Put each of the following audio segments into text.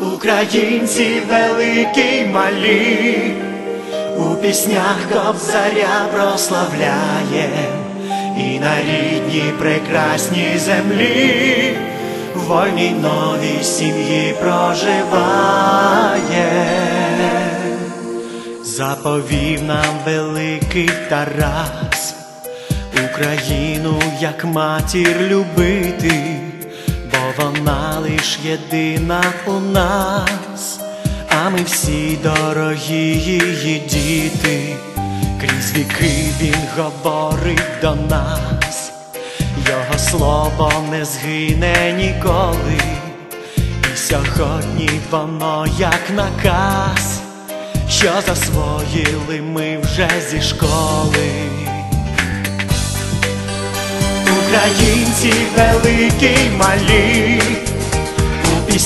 Українці великі малі, у піснях кобзаря прославляє, і на рідній прекрасній землі, в вольній новій сім'ї проживає. Заповів нам великий Тарас, Україну як матір любити, лиш єдина у нас, а ми всі дорогі її діти, крізь віки він говорить до нас, його слово не згине ніколи, і сьогодні воно як наказ що засвоїли ми вже зі школи. Українці великі малі,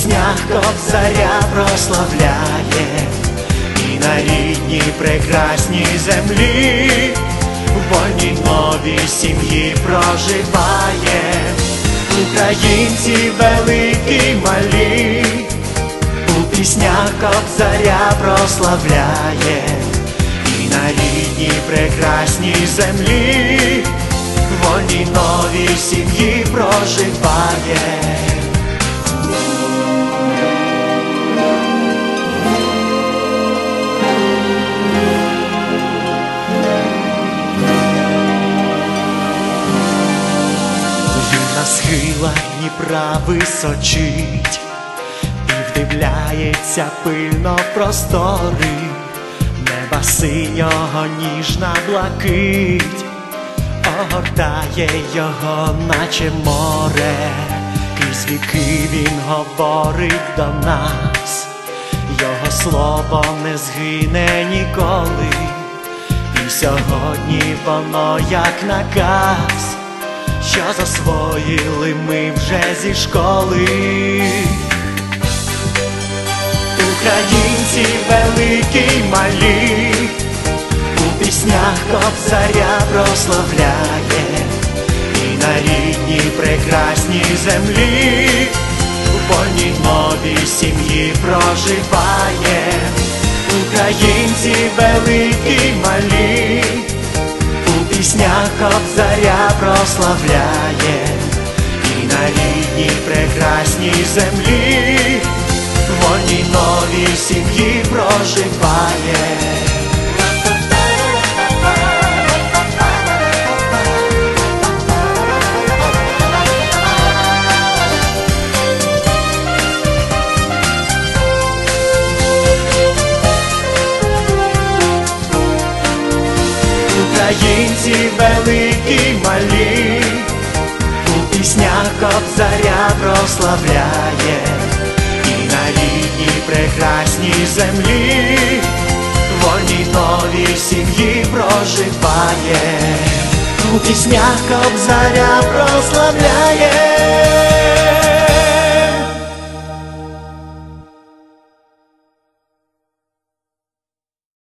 піснях кобзаря прославляє, і на рідній прекрасній землі, в вольній новій сім'ї проживає, українці великі малі у піснях кобзаря прославляє, і на рідній прекрасній землі, в вольній новій сім'ї на схилах Дніпра височить і вдивляється пильно простори, неба синього ніжна блакить, огортає його, наче море, крізь віки він говорить до нас, його слово не згине ніколи, і сьогодні воно як наказ. Що засвоїли ми вже зі школи, Українці великі й малі, у піснях кобзаря прославляє, і на рідній прекрасній землі, у вольній новій сім'ї проживає, Українці великі й малі, піснях кобзаря прославляє, і на рідній прекрасній землі вольній новій сім'ї проживає. Українці великі малі, у піснях кобзаря прославляє. І на рідній прекрасній землі, вольній новій сім'ї проживає, у піснях кобзаря прославляє.